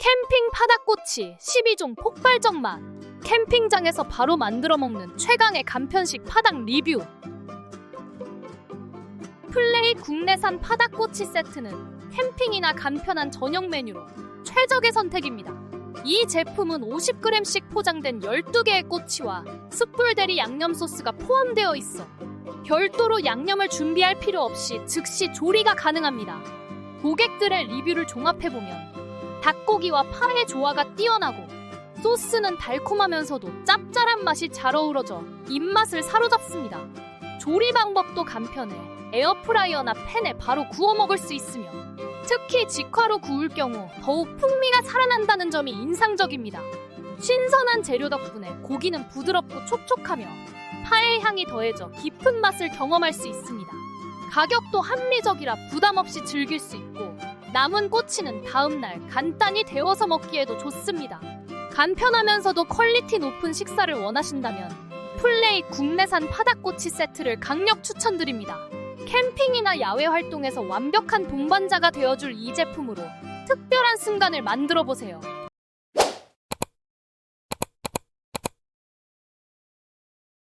캠핑 파닭꼬치 12종 폭발적 맛. 캠핑장에서 바로 만들어 먹는 최강의 간편식 파닭 리뷰. 플레이 국내산 파닭꼬치 세트는 캠핑이나 간편한 저녁 메뉴로 최적의 선택입니다. 이 제품은 50g씩 포장된 12개의 꼬치와 숯불 대리 양념 소스가 포함되어 있어 별도로 양념을 준비할 필요 없이 즉시 조리가 가능합니다. 고객들의 리뷰를 종합해보면 닭고기와 파의 조화가 뛰어나고 소스는 달콤하면서도 짭짤한 맛이 잘 어우러져 입맛을 사로잡습니다. 조리 방법도 간편해 에어프라이어나 팬에 바로 구워 먹을 수 있으며 특히 직화로 구울 경우 더욱 풍미가 살아난다는 점이 인상적입니다. 신선한 재료 덕분에 고기는 부드럽고 촉촉하며 파의 향이 더해져 깊은 맛을 경험할 수 있습니다. 가격도 합리적이라 부담 없이 즐길 수 있고 남은 꼬치는 다음날 간단히 데워서 먹기에도 좋습니다. 간편하면서도 퀄리티 높은 식사를 원하신다면 플레이 국내산 파닭꼬치 세트를 강력 추천드립니다. 캠핑이나 야외 활동에서 완벽한 동반자가 되어줄 이 제품으로 특별한 순간을 만들어 보세요.